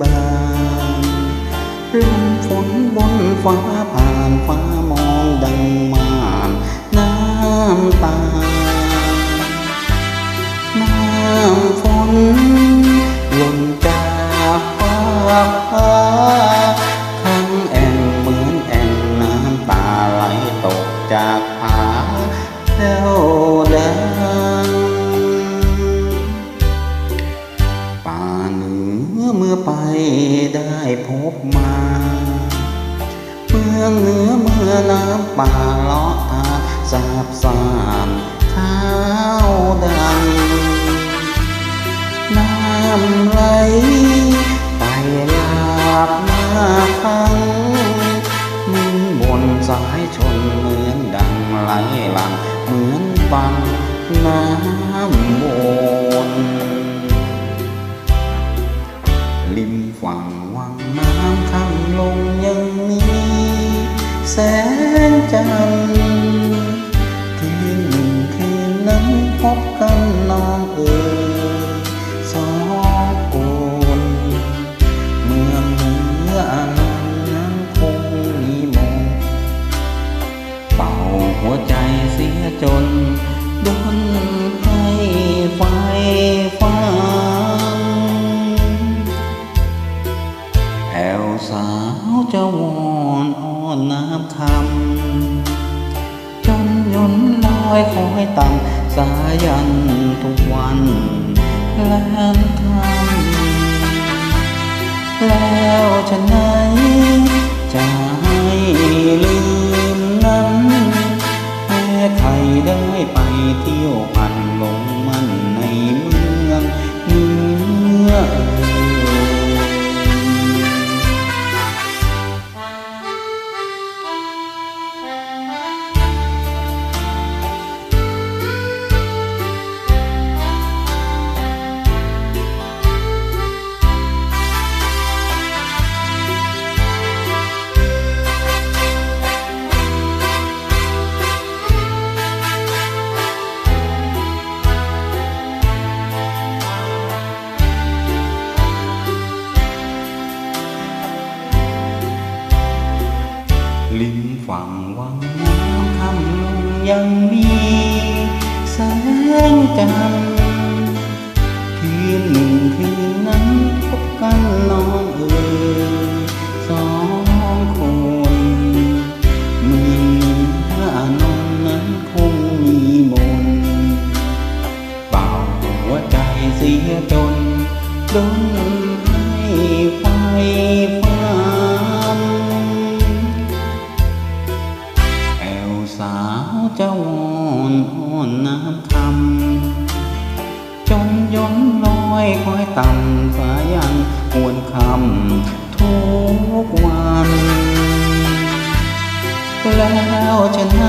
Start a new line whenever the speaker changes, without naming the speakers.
บางลมฝนบนฟ้าผ่านฟ้า พบมา เมืองเหนือเมื่อน้ำป่าเลาะตาสาบสานเท้าดัง น้ำไหลไปลาบหน้าพังมุนบนสายชนเหมือนดังไหลหลังเหมือนบังน้ำวน จันทร์คืนหนึ่งคืนนั้นพบกันน้องเอ๋ยสองคนเมืองเหนืออนันนั้นคงมีมนเป่าหัวใจเสียจนดนให้ไฟ จ้าวอนอ้อนน้ำคำจนยนลอยคอยต่ำสายันทุกวันแลนคำแล้วฉันไหนจะให้ลืมนั้นแม้ใครได้ไปเที่ยวพันลงมัน ริมฝั่งวังน้ำคำลงยังมีแสงจันทร์คืนหนึ่งคืนนั้นพบกันน้องเอ๋ยสองคนเมืองเหนืออานนนั้นคงมีมนเป่าหัวใจเสียจนดน นน้อนลอยคอยต่ำสายันหวนคำทุกวัน แล้วจะไหน